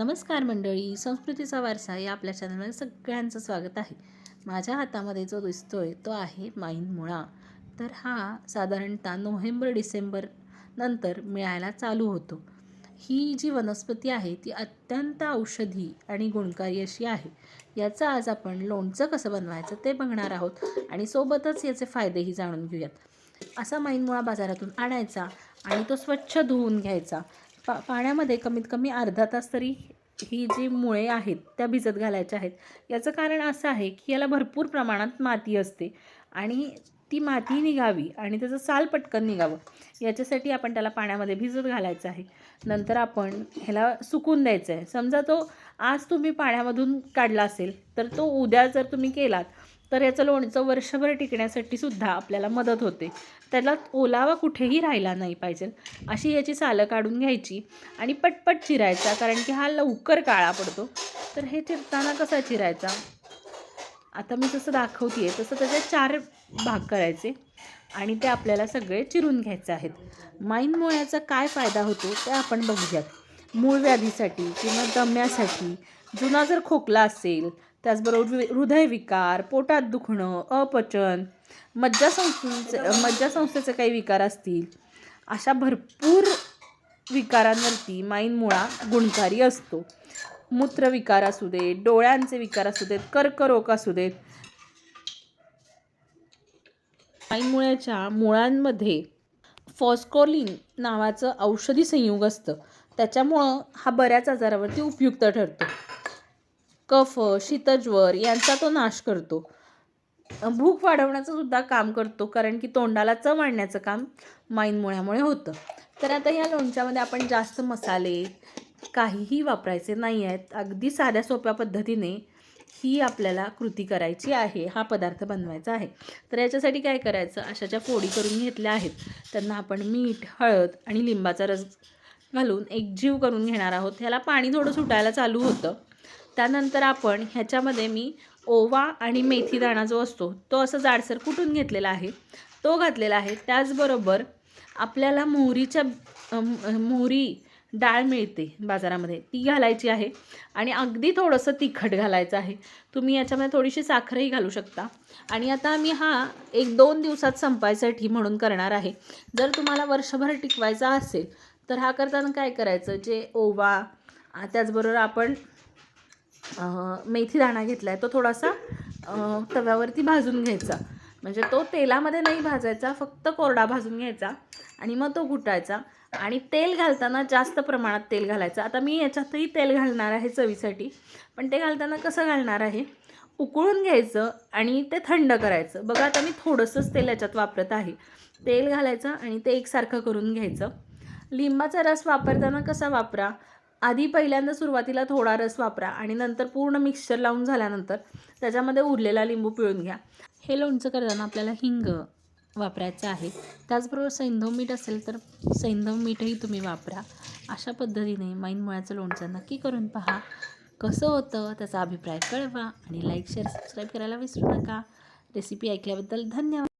नमस्कार मंडळी संस्कृतीचा वारसा या आपल्या चॅनलमध्ये सगळ्यांचं स्वागत आहे. माझ्या हातामध्ये जो दिसतोय तो आहे माईन मुळा तर हा साधारणतः नोव्हेंबर डिसेंबर नंतर मिळायला चालू होतो. ही जी वनस्पती आहे ती अत्यंत औषधी आणि गुणकारी अशी आहे. याचं आज आपण लोणचं कसं बनवायचं ते बघणार आहोत आणि सोबतच याचे फायदेही जाणून घेऊयात. असा माईनमुळा बाजारातून आणायचा आणि तो स्वच्छ धुवून घ्यायचा. पा पाण्यामध्ये कमीत कमी अर्धा तास तरी ही जी मुळे आहेत त्या भिजत घालायच्या आहेत. याचं कारण असं आहे की याला भरपूर प्रमाणात माती असते आणि ती माती निघावी आणि त्याचं साल पटकन निघावं. याच्यासाठी आपण त्याला पाण्यामध्ये भिजत घालायचं आहे. नंतर आपण ह्याला सुकून द्यायचं आहे. समजा तो आज तुम्ही पाण्यामधून काढला असेल तर तो उद्या जर तुम्ही केलात तर याचं लोणचं वर्षभर टिकण्यासाठी सुद्धा आपल्याला मदत होते. त्याला ओलावा कुठेही राहिला नाही पाहिजे. अशी याची सालं काढून घ्यायची आणि पटपट चिरायचा कारण की हा लवकर काळा पडतो. तर हे चिरताना कसा चिरायचा? आता मी जसं दाखवते आहे तसं त्याचे चार भाग करायचे आणि ते आपल्याला सगळे चिरून घ्यायचे आहेत. माईन मुळ्याचा काय फायदा होतो ते आपण बघूयात. मूळ व्याधीसाठी किंवा दम्यासाठी जुना जर खोकला असेल त्याचबरोबर हृदयविकार पोटात दुखणं अपचन मज्जासंस्थेचे मज्जासंस्थेचे काही विकार असतील अशा भरपूर विकारांवरती माईनमुळा गुणकारी असतो. मूत्रविकार असू देत डोळ्यांचे विकार असू देत कर्करोग असू देत माईन मुळ्याच्या मुळांमध्ये फॉस्कोलिन नावाचं औषधी संयुग असतं. त्याच्यामुळं हा बऱ्याच आजारावरती उपयुक्त ठरतो. कफ शीतज्वर यांचा तो नाश करतो. भूक वाढवण्याचं सुद्धा काम करतो कारण की तोंडाला चव आणण्याचं काम माईनमुळ्यामुळे होतं. तर आता ह्या लोणच्यामध्ये आपण जास्त मसाले काहीही वापरायचे नाही आहेत. अगदी साध्या सोप्या पद्धतीने ही आपल्याला कृती करायची आहे. हा पदार्थ बनवायचा आहे. तर याच्यासाठी काय करायचं? अशा ज्या फोडी करून घेतल्या आहेत. त्यांना आपण मीठ हळद आणि लिंबाचा रस घालून एक जीव करून घेणार आहोत. ह्याला पाणी थोडं सुटायला चालू होतं. त्यानंतर आपण ह्याच्यामध्ये मी ओवा आणि मेथी दाणा जो असतो तो असं जाडसर कुटून घेतलेला आहे तो घातलेला आहे. त्याचबरोबर आपल्याला मोहरीच्या मोहरी डाळ मिळते बाजारामध्ये ती घालायची आहे. आणि अगदी थोडंसं तिखट घालायचं आहे. तुम्ही याच्यामध्ये थोडीशी साखरही घालू शकता. आणि आता मी हा एक दोन दिवसात संपायसाठी म्हणून करणार आहे. जर तुम्हाला वर्षभर टिकवायचा असेल तर हा करताना काय करायचं? जे ओवा त्याचबरोबर आपण मेथी दाणा घेतला आहे तो थोडासा तव्यावरती भाजून घ्यायचा. म्हणजे तो तेलामध्ये नाही भाजायचा फक्त कोरडा भाजून घ्यायचा आणि मग तो घुटायचा. आणि तेल घालताना जास्त प्रमाणात तेल घालायचं. आता मी याच्यातही तेल घालणार आहे चवीसाठी पण ते घालताना कसं घालणार आहे? उकळून घ्यायचं आणि ते थंड करायचं. बघा आता मी थोडंसंच तेल याच्यात वापरत आहे. तेल घालायचं आणि ते एकसारखं करून घ्यायचं. लिंबाचा रस वापरताना कसा वापरा? आधी पहिल्यांदा सुरुवातीला थोडा रस वापरा आणि नंतर पूर्ण मिक्सचर लावून झाल्यानंतर त्याच्यामध्ये उरलेला लिंबू पिळून घ्या. हे लोणचं करताना आपल्याला हिंग वापरायचं आहे. त्याचबरोबर सैंधव मीठ असेल तर सैंधव मीठही तुम्ही वापरा. अशा पद्धतीने माईन मुळाचं लोणचं नक्की करून पहा. कसं होतं त्याचा अभिप्राय कळवा आणि लाईक शेअर सबस्क्राईब करायला विसरू नका. रेसिपी ऐकल्याबद्दल धन्यवाद.